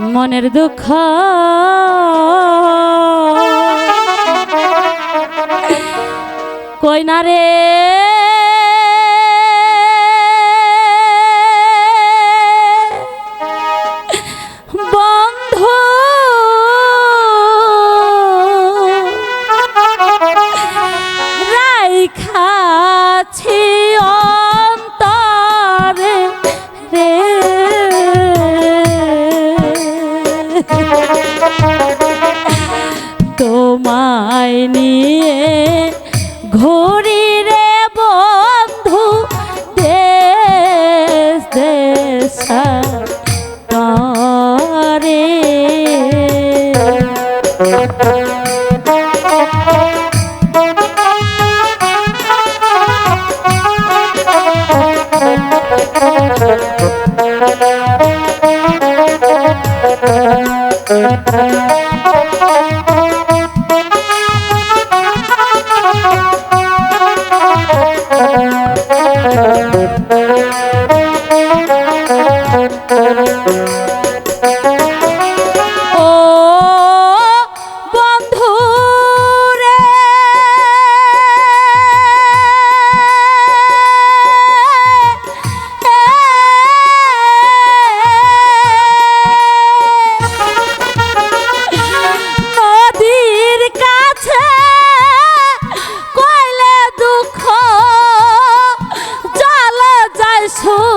মনের দুঃখ। কই না রে? Thank you. ছো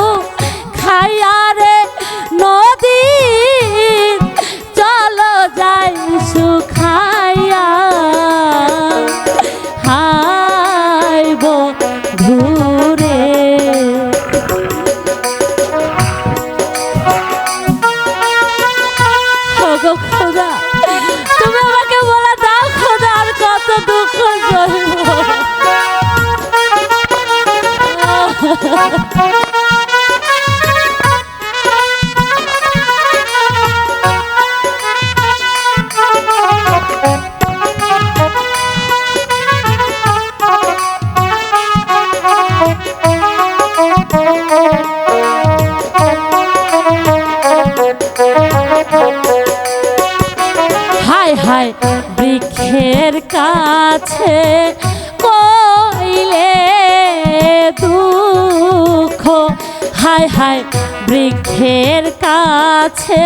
কাছে কইলে দুঃখ। হায় হায় বৃক্ষের কাছে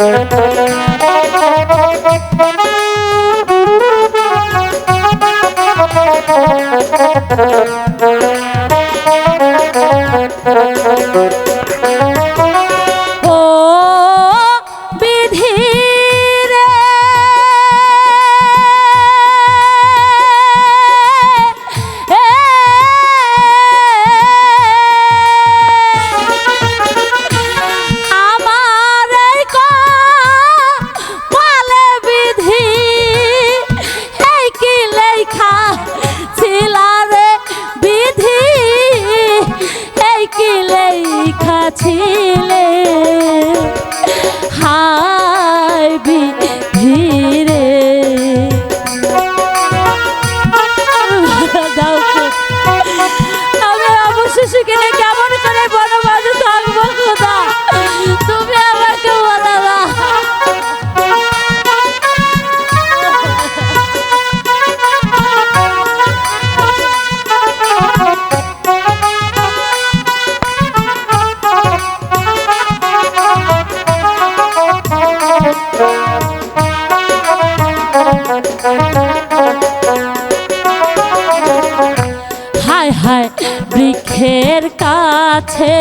Thank you. ছিলে। হায় হায় হায়, বৃক্ষের কাছে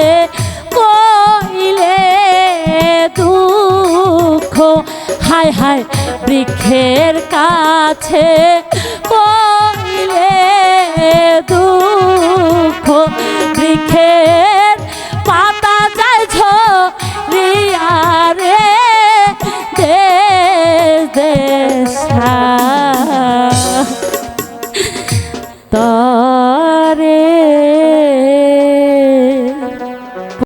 কইলে দুঃখ। হায় হায়, বৃক্ষের কাছে কইলে দুঃখ। বৃক্ষের পাতা যায় ঝরিয়া রে, দেশ দেশ